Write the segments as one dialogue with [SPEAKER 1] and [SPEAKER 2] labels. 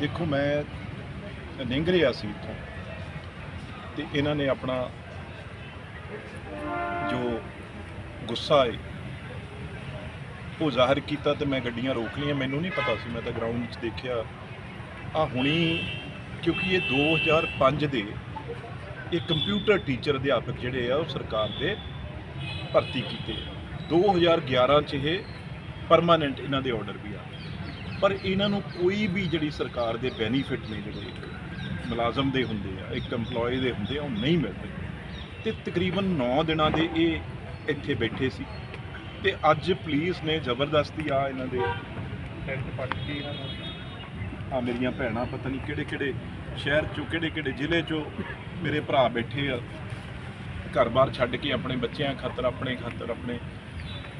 [SPEAKER 1] ਦੇਖੋ, ਮੈਂ ਨਿੰਗ ਰਿਹਾ ਸੀ ਇੱਥੋਂ ਤੇ ਇਹਨਾਂ ਨੇ ਆਪਣਾ ਜੋ ਗੁੱਸਾ ਹੈ ਉਹ ਜ਼ਾਹਿਰ ਕੀਤਾ ਤੇ ਮੈਂ ਗੱਡੀਆਂ ਰੋਕ ਲਈਆਂ ਮੈਨੂੰ ਨਹੀਂ ਪਤਾ ਸੀ, ਮੈਂ ਤਾਂ ਗਰਾਊਂਡ 'ਚ ਦੇਖਿਆ। ਆ ਹੁਣੀ, ਕਿਉਂਕਿ ਇਹ 2005 ਦੇ ਇਹ ਕੰਪਿਊਟਰ ਟੀਚਰ ਅਧਿਆਪਕ ਜਿਹੜੇ ਆ, ਉਹ ਸਰਕਾਰ ਦੇ ਭਰਤੀ ਕੀਤੇ। 2011 ਚ ਇਹ ਪਰਮਾਨੈਂਟ ਇਹਨਾਂ ਦੇ ਆਰਡਰ ਵੀ ਆ। ਪਰ ਇਹਨਾਂ ਨੂੰ ਕੋਈ ਵੀ ਜਿਹੜੀ ਸਰਕਾਰ ਦੇ ਬੈਨੀਫਿਟ ਨੇ ਜਿਹੜੇ ਮੁਲਾਜ਼ਮ ਦੇ ਹੁੰਦੇ ਆ, ਇੱਕ EMPLOYE ਦੇ ਹੁੰਦੇ ਆ, ਉਹ ਨਹੀਂ ਮਿਲਦੇ। ਤੇ ਤਕਰੀਬਨ 9 ਦਿਨਾਂ ਦੇ ਇਹ ਇੱਥੇ ਬੈਠੇ ਸੀ। ਤੇ ਅੱਜ ਪੁਲਿਸ ਨੇ ਜ਼ਬਰਦਸਤੀ ਆ ਇਹਨਾਂ ਦੇ ਟੈਂਟ ਪੱਟ ਕੇ ਇਹਨਾਂ ਨੂੰ। ਆ ਮੇਰੀਆਂ ਭੈਣਾਂ ਪਤਾ ਨਹੀਂ ਕਿਹੜੇ ਕਿਹੜੇ ਸ਼ਹਿਰ ਚੋਂ, ਕਿਹੜੇ ਕਿਹੜੇ ਜ਼ਿਲ੍ਹੇ ਚੋਂ ਮੇਰੇ ਭਰਾ ਬੈਠੇ ਆ। ਘਰ-ਬਾਰ ਛੱਡ ਕੇ ਆਪਣੇ ਬੱਚਿਆਂ ਖਾਤਰ, ਆਪਣੇ ਖਾਤਰ, ਆਪਣੇ।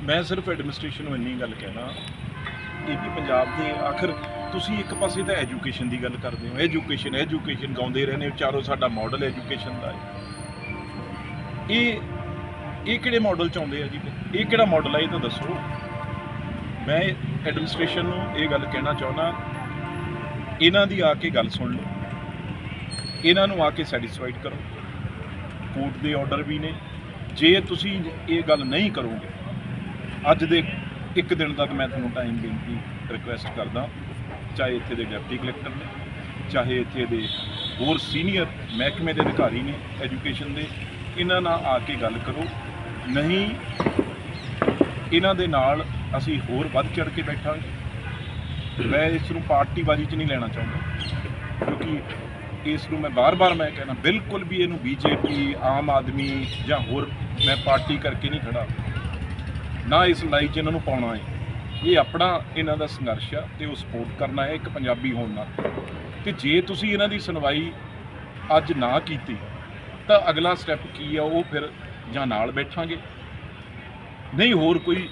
[SPEAKER 1] ਮੈਂ ਸਿਰਫ ਐਡਮਿਨਿਸਟ੍ਰੇਸ਼ਨ ਨੂੰ ਇੰਨੀ ਗੱਲ ਕਹਿਣਾ ਇਹ ਪੰਜਾਬ ਦੇ ਆਖਰ ਤੁਸੀਂ ਇੱਕ ਪਾਸੇ ਤਾਂ ਐਜੂਕੇਸ਼ਨ ਦੀ ਗੱਲ ਕਰਦੇ ਹੋ ਐਜੂਕੇਸ਼ਨ ਐਜੂਕੇਸ਼ਨ ਗਾਉਂਦੇ ਰਹਿੰਦੇ ਹੋ, ਚਾਰੋ ਸਾਡਾ ਮਾਡਲ ਐਜੂਕੇਸ਼ਨ ਦਾ ਹੈ। ਇਹ ਇਹ ਕਿਹੜੇ ਮਾਡਲ ਚ ਆਉਂਦੇ ਆ ਜੀ? ਇਹ ਕਿਹੜਾ ਮਾਡਲ ਹੈ ਇਹ ਤਾਂ ਦੱਸੋ। ਮੈਂ ਐਡਮਿਨਿਸਟ੍ਰੇਸ਼ਨ ਨੂੰ ਇਹ ਗੱਲ ਕਹਿਣਾ ਚਾਹੁੰਦਾ, ਇਹਨਾਂ ਦੀ ਆ ਕੇ ਗੱਲ ਸੁਣ ਲਓ। ਇਹਨਾਂ ਨੂੰ ਆ ਕੇ ਸੈਟੀਸਫਾਈਡ ਕਰੋ। ਕੋਰਟ ਦੇ ਆਰਡਰ ਵੀ ਨੇ। ਜੇ ਤੁਸੀਂ ਇਹ ਗੱਲ ਨਹੀਂ ਕਰੋਗੇ, ਅੱਜ ਦੇ ਇੱਕ ਦਿਨ ਤੱਕ ਮੈਂ ਤੁਹਾਨੂੰ ਟਾਈਮ ਦੇਣ ਦੀ ਰਿਕੁਐਸਟ ਕਰਦਾ, ਚਾਹੇ ਇੱਥੇ ਦੇ ਡਿਪਟੀ ਕਲੈਕਟਰ ਨੇ, ਚਾਹੇ ਇੱਥੇ ਦੇ ਹੋਰ ਸੀਨੀਅਰ ਮਹਿਕਮੇ ਦੇ ਅਧਿਕਾਰੀ ਨੇ ਐਜੂਕੇਸ਼ਨ ਦੇ, ਇਹਨਾਂ ਨਾਲ ਆ ਕੇ ਗੱਲ ਕਰੋ। ਨਹੀਂ, ਇਹਨਾਂ ਦੇ ਨਾਲ ਅਸੀਂ ਹੋਰ ਵੱਧ ਚੜ ਕੇ ਬੈਠਾਂਗੇ। ਮੈਂ ਇਸ ਨੂੰ ਪਾਰਟੀਬਾਜ਼ੀ 'ਚ ਨਹੀਂ ਲੈਣਾ ਚਾਹੁੰਦਾ, ਕਿਉਂਕਿ ਇਸ ਨੂੰ ਮੈਂ ਬਾਰ-ਬਾਰ ਮੈਂ ਕਹਿਣਾ, ਬਿਲਕੁਲ ਵੀ ਇਹਨੂੰ ਬੀਜੇਪੀ, ਆਮ ਆਦਮੀ ਜਾਂ ਹੋਰ ਮੈਂ ਪਾਰਟੀ ਕਰਕੇ ਨਹੀਂ ਖੜਾ। ਨਾ ਇਸ ਲੜਾਈ 'ਚ ਇਹਨਾਂ ਨੂੰ ਪਾਉਣਾ ਹੈ। ਇਹ ਆਪਣਾ ਇਹਨਾਂ ਦਾ ਸੰਘਰਸ਼ ਆ ਤੇ ਉਹ ਸਪੋਰਟ ਕਰਨਾ ਹੈ ਇੱਕ ਪੰਜਾਬੀ ਹੋਣ ਨਾਲ। ਤੇ ਜੇ ਤੁਸੀਂ ਇਹਨਾਂ ਦੀ ਸੁਣਵਾਈ ਅੱਜ ਨਾ ਕੀਤੀ, ਤਾਂ ਅਗਲਾ ਸਟੈਪ ਕੀ ਆ ਉਹ ਫਿਰ ਜਾਂ ਨਾਲ ਬੈਠਾਂਗੇ? ਨਹੀਂ, ਹੋਰ ਕੋਈ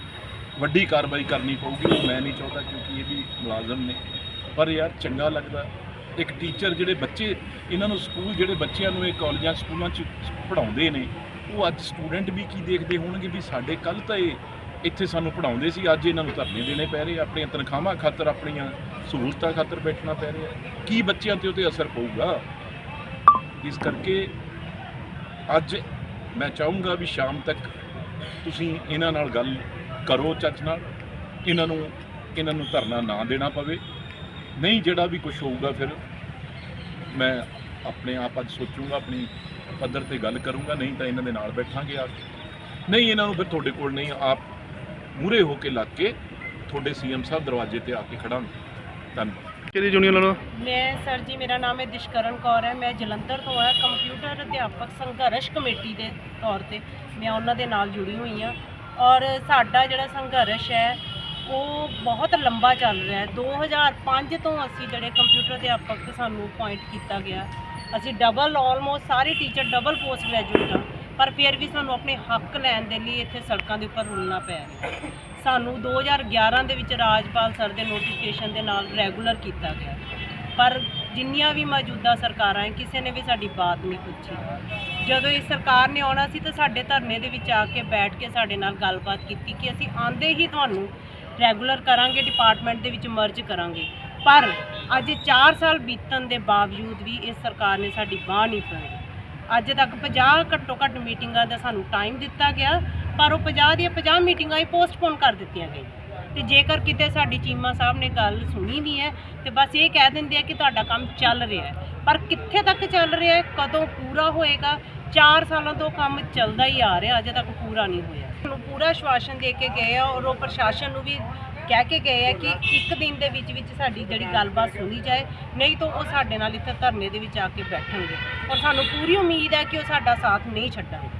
[SPEAKER 1] ਵੱਡੀ ਕਾਰਵਾਈ ਕਰਨੀ ਪਊਗੀ ਮੈਂ ਨਹੀਂ ਚਾਹੁੰਦਾ ਕਿਉਂਕਿ ਇਹ ਵੀ ਮੁਲਾਜ਼ਮ ਨੇ। ਪਰ ਯਾਰ ਚੰਗਾ ਲੱਗਦਾ। ਇੱਕ ਟੀਚਰ ਜਿਹੜੇ ਬੱਚੇ, ਇਹਨਾਂ ਨੂੰ ਸਕੂਲ ਜਿਹੜੇ ਬੱਚਿਆਂ ਨੂੰ ਇਹ ਕਾਲਜਾਂ, ਸਕੂਲਾਂ 'ਚ ਪੜਾਉਂਦੇ ਨੇ, ਉਹ ਅੱਜ ਸਟੂਡੈਂਟ ਵੀ ਕੀ ਦੇਖਦੇ ਹੋਣਗੇ ਵੀ ਸਾਡੇ ਕੱਲ ਤਾਂ ਇਹ ਇੱਥੇ ਸਾਨੂੰ ਪੜਾਉਂਦੇ ਸੀ, ਅੱਜ ਇਹਨਾਂ ਨੂੰ ਧਰਨੇ ਦੇਣੇ ਪੈ ਰਹੇ ਆਪਣੀਆਂ ਤਨਖਾਹਾਂ ਖਾਤਰ, ਆਪਣੀਆਂ ਸਹੂਲਤਾਂ ਖਾਤਰ ਬੈਠਣਾ ਪੈ ਰਿਹਾ ਕੀ ਬੱਚਿਆਂ ਤੇ ਉਹਤੇ ਅਸਰ ਪਊਗਾ? ਇਸ ਕਰਕੇ ਅੱਜ ਮੈਂ ਚਾਹੂੰਗਾ ਵੀ ਸ਼ਾਮ ਤੱਕ ਤੁਸੀਂ ਇਹਨਾਂ ਨਾਲ ਗੱਲ ਕਰੋ ਚੱਜ ਨਾਲ, ਇਹਨਾਂ ਨੂੰ ਇਹਨਾਂ ਨੂੰ ਧਰਨਾ ਨਾ ਦੇਣਾ ਪਵੇ। ਨਹੀਂ ਜਿਹੜਾ ਵੀ ਕੁਝ ਹੋਊਗਾ ਫਿਰ ਮੈਂ ਆਪਣੇ ਆਪ ਅੱਜ ਸੋਚੂੰਗਾ ਆਪਣੀ ਪੱਧਰ ਤੇ ਗੱਲ ਕਰੂੰਗਾ ਨਹੀਂ ਤਾਂ ਇਹਨਾਂ ਦੇ ਨਾਲ ਬੈਠਾਂਗੇ ਆ ਕੇ। ਨਹੀਂ ਇਹਨਾਂ ਨੂੰ ਫਿਰ ਤੁਹਾਡੇ ਕੋਲ ਨਹੀਂ ਆਪ ਮੂਰੇ ਹੋ ਕੇ ਲੱਗ ਕੇ ਤੁਹਾਡੇ ਸੀਐਮ ਸਾਹਿਬ ਦਰਵਾਜ਼ੇ ਤੇ ਆ ਕੇ ਖੜਾਂਗੇ। ਧੰਨਵਾਦ।
[SPEAKER 2] ਕਿਹਦੀ ਯੂਨੀਅਨ ਨਾਲੋਂ?
[SPEAKER 3] ਮੈਂ ਸਰ ਜੀ ਮੇਰਾ ਨਾਮ ਹੈ ਦਿਸ਼ਕਰਨ ਕੌਰ ਹੈ। ਮੈਂ ਜਲੰਧਰ ਤੋਂ ਆ ਕੰਪਿਊਟਰ ਅਧਿਆਪਕ ਸੰਘਰਸ਼ ਕਮੇਟੀ ਦੇ ਤੌਰ ਤੇ ਮੈਂ ਉਹਨਾਂ ਦੇ ਨਾਲ ਜੁੜੀ ਹੋਈ ਹਾਂ। ਔਰ ਸਾਡਾ ਜਿਹੜਾ ਸੰਘਰਸ਼ ਹੈ ਉਹ ਬਹੁਤ ਲੰਬਾ ਚੱਲ ਰਿਹਾ ਹੈ। 2005 ਤੋਂ ਅਸੀਂ ਜਿਹੜੇ ਕੰਪਿਊਟਰ ਅਧਿਆਪਕ ਸਾਨੂੰ ਅਪਾਇੰਟ ਕੀਤਾ ਗਿਆ। ਅਸੀਂ ਡਬਲ ਆਲਮੋਸਟ ਸਾਰੇ ਟੀਚਰ ਡਬਲ ਪੋਸਟ ਗ੍ਰੈਜੂਏਟ ਹਾਂ। ਪਰ ਫਿਰ ਵੀ ਸਾਨੂੰ ਆਪਣੇ ਹੱਕ ਲੈਣ ਦੇ ਲਈ ਇੱਥੇ ਸੜਕਾਂ ਦੇ ਉੱਪਰ ਰੁਲਣਾ ਪੈ ਰਿਹਾ ਸਾਨੂੰ 2011 ਦੇ ਵਿੱਚ ਰਾਜਪਾਲ ਸਰ ਦੇ ਨੋਟੀਫਿਕੇਸ਼ਨ ਦੇ ਨਾਲ ਰੈਗੂਲਰ ਕੀਤਾ ਗਿਆ ਪਰ ਜਿੰਨੀਆਂ ਵੀ ਮੌਜੂਦਾ ਸਰਕਾਰਾਂ ਹੈ, ਕਿਸੇ ਨੇ ਵੀ ਸਾਡੀ ਬਾਤ ਨਹੀਂ ਪੁੱਛੀ। ਜਦੋਂ ਇਸ ਸਰਕਾਰ ਨੇ ਆਉਣਾ ਸੀ ਤਾਂ ਸਾਡੇ ਧਰਨੇ ਦੇ ਵਿੱਚ ਆ ਕੇ ਬੈਠ ਕੇ ਸਾਡੇ ਨਾਲ ਗੱਲਬਾਤ ਕੀਤੀ ਕਿ ਅਸੀਂ ਆਂਦੇ ਹੀ ਤੁਹਾਨੂੰ ਰੈਗੂਲਰ ਕਰਾਂਗੇ, ਡਿਪਾਰਟਮੈਂਟ ਦੇ ਵਿੱਚ ਮਰਜ ਕਰਾਂਗੇ। ਪਰ ਅੱਜ 4 ਸਾਲ ਬੀਤਣ ਦੇ ਬਾਵਜੂਦ ਵੀ ਇਸ ਸਰਕਾਰ ਨੇ ਸਾਡੀ ਬਾਹ ਨਹੀਂ ਫੜੀ ਅੱਜ ਤੱਕ 50 ਘੱਟੋ ਘੱਟ ਮੀਟਿੰਗਾਂ ਦਾ ਸਾਨੂੰ ਟਾਈਮ ਦਿੱਤਾ ਗਿਆ, ਪਰ ਉਹ 50 ਦੀਆਂ 50 ਮੀਟਿੰਗਾਂ ਹੀ ਪੋਸਟਪੋਨ ਕਰ ਦਿੱਤੀਆਂ ਗਈਆਂ। ਤੇ ਜੇਕਰ ਕਿਤੇ ਸਾਡੀ ਚੀਮਾ ਸਾਹਿਬ ਨੇ ਗੱਲ ਸੁਣੀ ਵੀ ਹੈ, ਤੇ ਬਸ ਇਹ ਕਹਿ ਦਿੰਦੇ ਆ ਕਿ ਤੁਹਾਡਾ ਕੰਮ ਚੱਲ ਰਿਹਾ ਹੈ। ਪਰ ਕਿੱਥੇ ਤੱਕ ਚੱਲ ਰਿਹਾ ਹੈ, ਕਦੋਂ ਪੂਰਾ ਹੋਏਗਾ 4 ਸਾਲਾਂ ਤੋਂ ਕੰਮ ਚੱਲਦਾ ਹੀ ਆ ਰਿਹਾ, ਅਜੇ ਤੱਕ ਪੂਰਾ ਨਹੀਂ ਹੋਇਆ। ਸਾਨੂੰ ਪੂਰਾ ਆਸ਼ਵਾਸਨ ਦੇ ਕੇ ਗਏ ਆ ਔਰ ਉਹ ਪ੍ਰਸ਼ਾਸਨ ਨੂੰ ਵੀ ਕਹਿ ਕੇ ਗਏ ਆ ਕਿ ਇੱਕ ਦਿਨ ਦੇ ਵਿੱਚ ਵਿੱਚ ਸਾਡੀ ਜਿਹੜੀ ਗੱਲਬਾਤ ਸੁਣੀ ਜਾਏ, ਨਹੀਂ ਤਾਂ ਉਹ ਸਾਡੇ ਨਾਲ ਇੱਥੇ ਧਰਨੇ ਦੇ ਵਿੱਚ ਆ ਕੇ ਬੈਠਣਗੇ। ਔਰ ਸਾਨੂੰ ਪੂਰੀ ਉਮੀਦ ਹੈ ਕਿ ਉਹ ਸਾਡਾ ਸਾਥ ਨਹੀਂ ਛੱਡਣਗੇ।